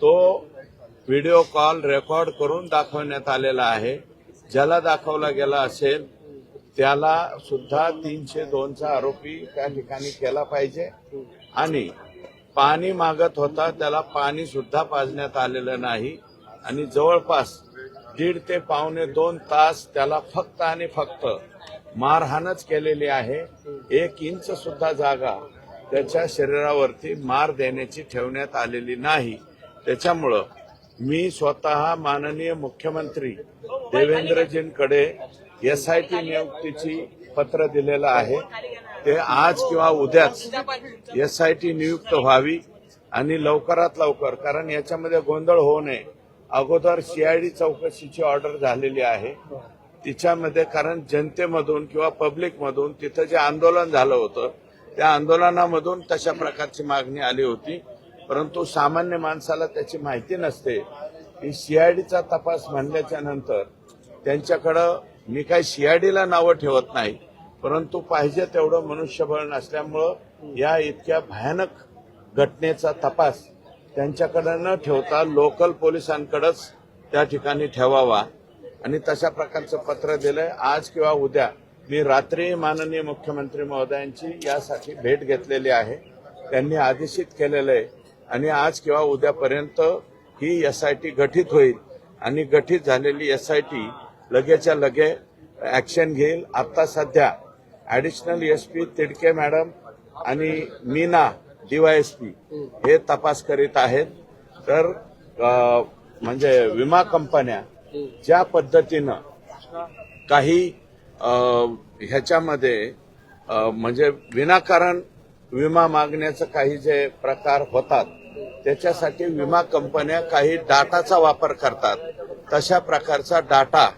तो video call record करून दाखवण्यात आलेला आहे. ज्याला दाखवला गेला असेल त्याला सुद्धा तीनशे दोनचा आरोपी त्या ठिकाणी केला पाहिजे. आणि पाणी मागत होता त्याला पाणी सुद्धा पाजण्यात आलेलं नाही. आणि जवळपास दीड ते पावणे दोन तास त्याला फक्त आणि फक्त मारहाणच केलेली आहे. एक इंच सुद्धा जागा त्याच्या शरीरावरती मार देण्याची ठेवण्यात आलेली नाही. त्याच्यामुळं मी स्वतः माननीय मुख्यमंत्री देवेंद्रजींकडे एस आय टी नियुक्तीची पत्र दिलेलं आहे. ते आज किंवा उद्याच एस आय टी नियुक्त व्हावी आणि लवकरात लवकर कारण याच्यामध्ये गोंधळ होऊ नये. अगोदर सीआयडी चौकशीची ऑर्डर झालेली आहे. तिच्यामध्ये कारण जनतेमधून किंवा पब्लिकमधून तिथं जे आंदोलन झालं होतं त्या आंदोलनामधून तशा प्रकारची मागणी आली होती. परंतु सामान्य माणसाला त्याची माहिती नसते. की सीआयडीचा तपास म्हणल्याच्या नंतर त्यांच्याकडं मी काय सीआयडीला नावं ठेवत नाही. परंतु पाहिजे तेवढं मनुष्यबळ नसल्यामुळं या इतक्या भयानक घटनेचा तपास त्यांच्याकडे न ठेवता लोकल पोलिसांकडेच त्या ठिकाणी ठेवावा. आणि तशा प्रकारचं पत्र दिलंय. आज किंवा उद्या मी रात्री माननीय मुख्यमंत्री महोदयांची यासाठी भेट घेतलेली आहे. त्यांनी आदेशित केलेलं आहे आणि आज किंवा उद्यापर्यंत ही एस आय टी गठीत होईल. आणि गठीत झालेली एस आय टी लगेच्या लगे ऍक्शन घेईल. आता सध्या additional S P Tidke madam आणि मीना डीवायएसपी हे तपास करीत आहेत. तर म्हणजे विमा कंपन्या ज्या पद्धतीनं काही ह्याच्यामध्ये म्हणजे विनाकारण विमा मागण्याचं काही जे प्रकार होतात त्याच्यासाठी विमा कंपन्या काही डाटाचा वापर करतात. तशा प्रकारचा डाटा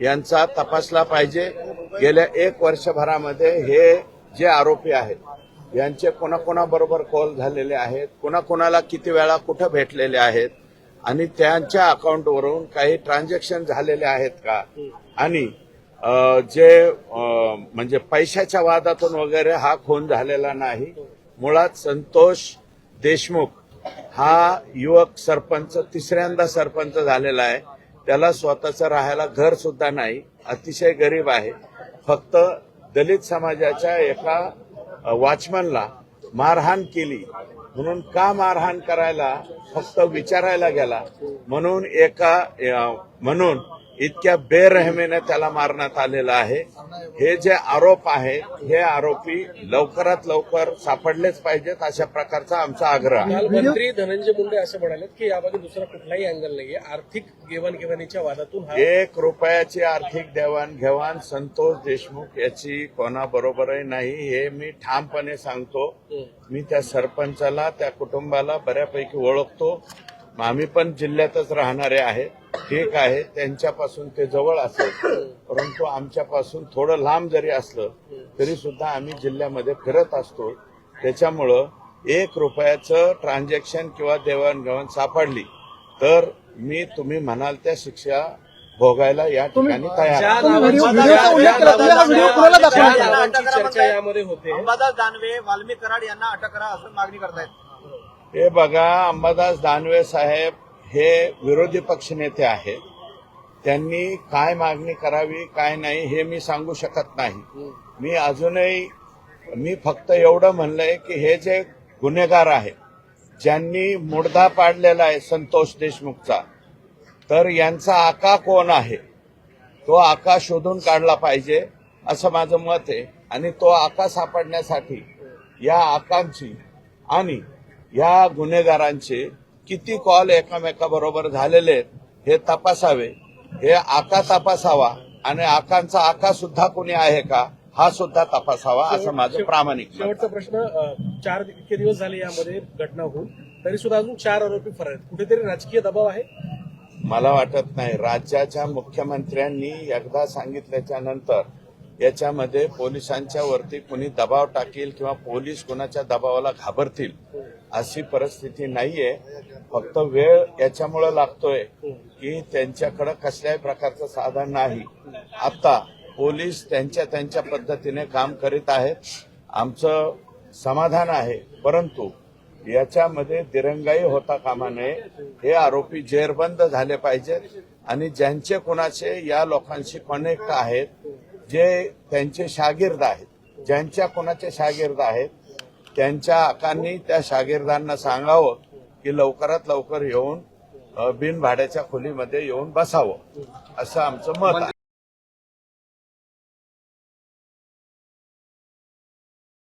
यांचा तपासला पाहिजे. गेल्या एक वर्षभरामध्ये हे जे आरोपी आहेत यांचे कोणाकोणाबरोबर कॉल झालेले आहेत कोणाकोणाला किती वेळा कुठं भेटलेले आहेत आणि त्यांच्या अकाउंटवरून काही ट्रान्झॅक्शन झालेले आहेत का? आणि जे म्हणजे पैशाच्या वादातून वगैरे हा खून झालेला नाही. मुळात संतोष देशमुख हा युवक सरपंच तिसऱ्यांदा सरपंच झालेला आहे. त्याला स्वतःचं राहायला घर सुद्धा नाही. अतिशय गरीब आहे. फक्त दलित समाजाच्या एका वॉचमनला मारहाण केली. म्हणून का मारहाण करायला? फक्त विचारायला गेला. म्हणून एका म्हणून इतक्या बेरहमीने त्याला मारण्यात आलेलं आहे. हे जे आरोप आहेत हे आरोपी लवकरात लवकर सापडलेच पाहिजेत अशा प्रकारचा आमचा आग्रह आहे. मंत्री धनंजय मुंडे असं म्हणाले की यामध्ये दुसरा कुठलाही अँगल नाहीये. आर्थिक देवाणघेवाणीच्या वादातून हा एक रुपयाची आर्थिक देवाणघेवाण संतोष देशमुख याची कोणाबरोबरही नाही हे मी ठामपणे सांगतो. मी त्या सरपंचाला त्या कुटुंबाला बऱ्यापैकी ओळखतो. आम्ही पण जिल्ह्यातच राहणारे आहेत ठीक आहे त्यांच्यापासून ते जवळ असेल परंतु आमच्यापासून थोडं लांब जरी असलं तरी सुद्धा आम्ही जिल्ह्यामध्ये फिरत असतो. त्याच्यामुळं एक रुपयाचं ट्रान्झॅक्शन किंवा देवाणघेवाण सापडली तर मी तुम्ही म्हणाल त्या शिक्षा भोगायला या ठिकाणी तयार दानवे वाल्मिक कराड यांना अटक करा असं मागणी करतायत. हे बघा अंबादास दानवे साहेब हे विरोधी पक्षनेते आहेत. त्यांनी काय मागणी करावी काय नाही हे मी सांगू शकत नाही. मी अजूनही मी फक्त एवढं म्हणलंय की हे जे गुन्हेगार आहेत ज्यांनी मुडदा पाडलेला आहे संतोष देशमुखचा तर यांचा आका कोण आहे? तो आका शोधून काढला पाहिजे असं माझं मत आहे. आणि तो आका सापडण्यासाठी या आकांची आणि या गुन्हेगारांचे किती कॉल एकामेकाबरोबर झालेले आहेत हे तपासावे. हे आका तपासावा आणि आकांचा आका सुद्धा कोणी आहे का हा सुद्धा तपासावा असं माझं प्रामाणिक. शेवटचा प्रश्न चार इतके दिवस झाले यामध्ये घटना होऊन तरी सुद्धा अजून चार आरोपी फरार आहेत. कुठेतरी राजकीय दबाव आहे? मला वाटत नाही. राज्याच्या मुख्यमंत्र्यांनी एकदा सांगितल्याच्या नंतर याच्यामध्ये पोलिसांच्या वरती कुणी दबाव टाकील किंवा पोलीस कुणाच्या दबावाला घाबरतील अशी परिस्थिती नाहीये. फक्त वेळ याच्यामुळे लागतोय की त्यांच्याकडे कसल्याही प्रकारचं साधन नाही. आता पोलीस त्यांच्या त्यांच्या पद्धतीने काम करीत आहेत. आमचं समाधान आहे. परंतु याच्यामध्ये दिरंगाई होता कामा नये. हे आरोपी जेरबंद झाले पाहिजेत. आणि ज्यांचे कोणाचे या लोकांशी कनेक्ट आहेत जे त्यांचे शागिर्द आहेत ज्यांच्या कोणाचे शागिर्द आहेत त्यांच्या आकांनी त्या शागिर्दांना सांगावं की लवकरात लवकर येऊन बिनभाड्याच्या खोलीमध्ये येऊन बसावं असं आमचं मत आहे.